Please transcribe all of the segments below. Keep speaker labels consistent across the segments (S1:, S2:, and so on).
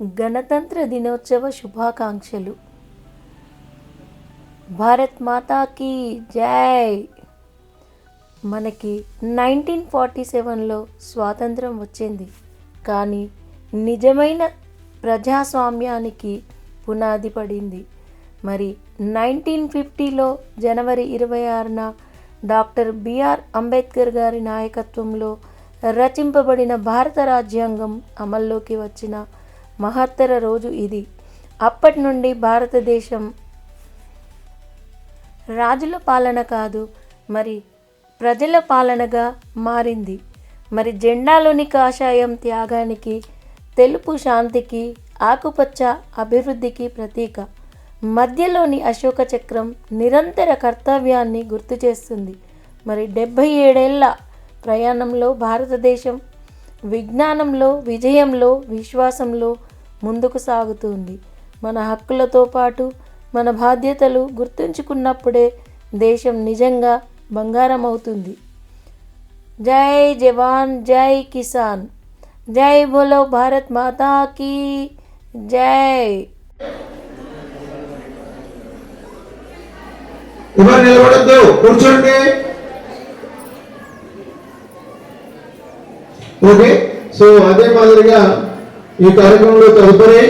S1: గణతంత్ర దినోత్సవ శుభాకాంక్షలు. భారత్ మాతాకి జై! మనకి నైన్టీన్ ఫార్టీ సెవెన్లో స్వాతంత్రం వచ్చింది. కానీ నిజమైన ప్రజాస్వామ్యానికి పునాది పడింది. మరి నైన్టీన్ ఫిఫ్టీలో జనవరి ఇరవై ఆరున డాక్టర్ బిఆర్ అంబేద్కర్ గారి నాయకత్వంలో రచింపబడిన భారత రాజ్యాంగం అమల్లోకి వచ్చిన మహత్తర రోజు ఇది. అప్పటి నుండి భారతదేశం రాజుల పాలన కాదు మరి ప్రజల పాలనగా మారింది. మరి జెండాలోని కాషాయం త్యాగానికి తెలుపు శాంతికి ఆకుపచ్చ అభివృద్ధికి ప్రతీక. మధ్యలోని అశోక చక్రం నిరంతర కర్తవ్యాన్ని గుర్తు చేస్తుంది. మరి డెబ్భై ఏడేళ్ళ ప్రయాణంలో భారతదేశం విజ్ఞానంలో విజయంలో విశ్వాసంలో ముందుకు సాగుతుంది. మన హక్కులతో పాటు మన బాధ్యతలు గుర్తుంచుకున్నప్పుడే దేశం నిజంగా బంగారం అవుతుంది జై జవాన్ జై కిసాన్. జై బోలో భారత్ మాతా కీ జై.
S2: నిలబడద్దు కూర్చోండి. ఓకే సో అదే మాదిరిగా ఈ కార్యక్రమంలో తదుపరి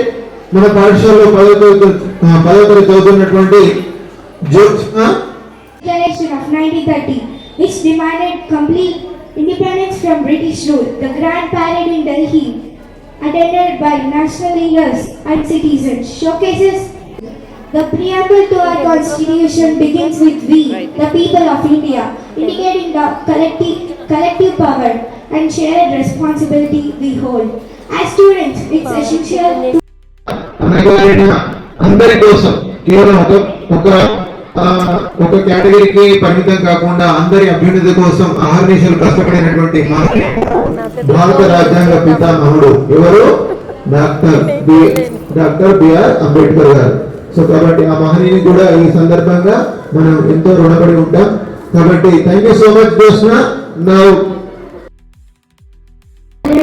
S2: మన పాఠశాలలో పదో తరగతి పదో తరగతి చదువుతున్నటువంటి Jyotsna
S3: Declaration of 1930, which demanded complete independence from British rule. The grand parade in Delhi, attended by national leaders and citizens, showcases the preamble to our constitution begins with we, the people of India, indicating the collective, collective power and shared responsibility we hold. As students, it's essential to
S2: అనగారిన అందరి కోసం కేవలం ఒక ఒక ఒక కేటగిరీకి పరిమితం కాకుండా అందరి అభ్యున్నతి కోసం ఆహర్నిశలు కష్టపడినటువంటి భారత రాజ్యాంగ పితామహుడు ఎవరు? Doctor B doctor BR Ambedkar garu. So కాబట్టి ఆ మహనీయుని కూడా ఈ సందర్భంగా మనం ఎంతో రుణపడి ఉంటాం. కాబట్టి thank you so much దోస్నా now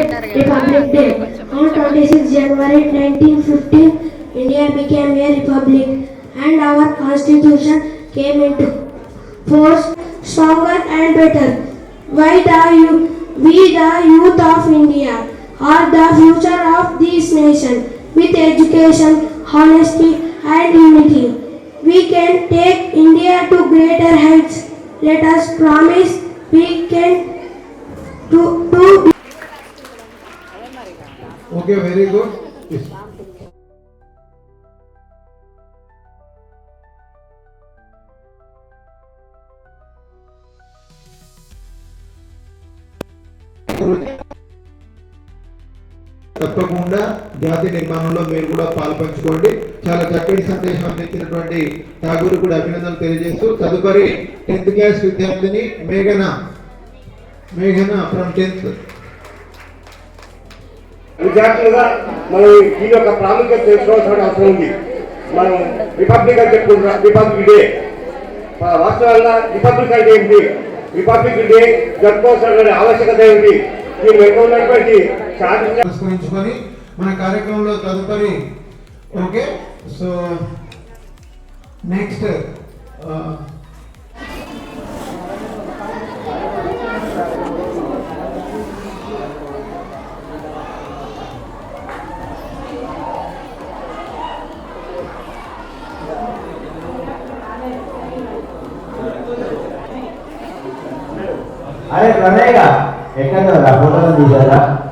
S3: Republic Day. On 26 January 1915, India became a republic and our constitution came into force stronger and better. Why the you, we the youth of India are the future of this nation. With education, honesty and unity, we can take India to greater heights. Let us promise we can
S2: okay very good. తప్పకుండా జాతి నిర్మాణంలో మీరు కూడా పాల్పంచుకోండి. చాలా చక్కటి సందేశం అందించినటువంటి ఠాగూర్ కూడా అభినందనలు తెలియజేస్తూ తదుపరి టెన్త్ క్లాస్ విద్యార్థిని మేఘన మేఘన ఫ్రమ్ టెన్త్
S4: విద్యార్థులుగా మనం దీని యొక్క ప్రాముఖ్యత తెలుసుకోవాల్సిన అవసరం ఉంది. మనం రిపబ్లిక్ అని చెప్పుకుంటున్నాం రిపబ్లిక్ డే ఆ వాస్తవంగా రిపబ్లిక్ అంటే ఏంటి? రిపబ్లిక్ డే జరుపుకోవాల్సిన ఆవశ్యకత ఏంటి? దీని వెనుక ఉన్నటువంటి
S2: పురస్కరించుకొని మన కార్యక్రమంలో తదుపరి okay so next
S5: A ver, la rega. Es que no la puedo.